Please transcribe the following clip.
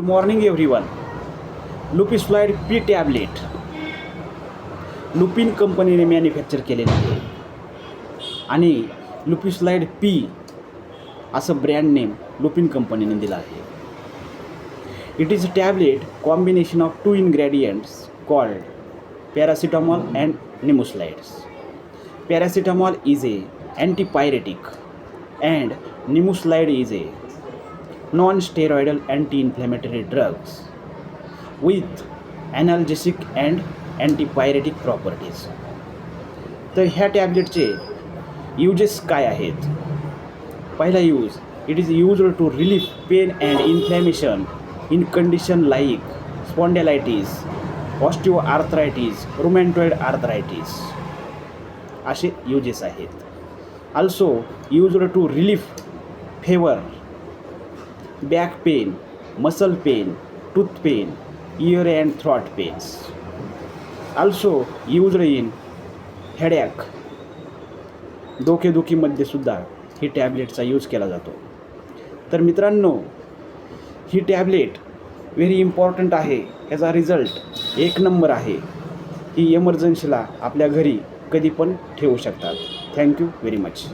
Good morning everyone लुपिस्लाइड P tablet Lupin कंपनीने manufacture केलेलं आहे. आणि लुपिस्लाइड पी असं ब्रँड नेम लुपिन कंपनीने दिलं आहे. It is a tablet combination of two ingredients called paracetamol and nimesulides paracetamol is a antipyretic and nimesulide is a non-steroidal anti-inflammatory drugs with analgesic and antipyretic properties. तर ह्या टॅबलेटचे uses काय आहेत? पहिला use it is use to relief pain and inflammation in condition like spondylitis osteoarthritis rheumatoid arthritis असे uses आहेत. Also use to relief fever back pain muscle pain, tooth pain, ear and throat pains. Also used in headache, डोकेदुखीमध्ये सुद्धा ही टॅबलेटचा use केला जातो. तर मित्रांनो ही tablet very important आहे. याचा रिझल्ट एक नंबर आहे. ही एमर्जन्सीला आपल्या घरी कधी पण ठेवू शकतात. Thank you very much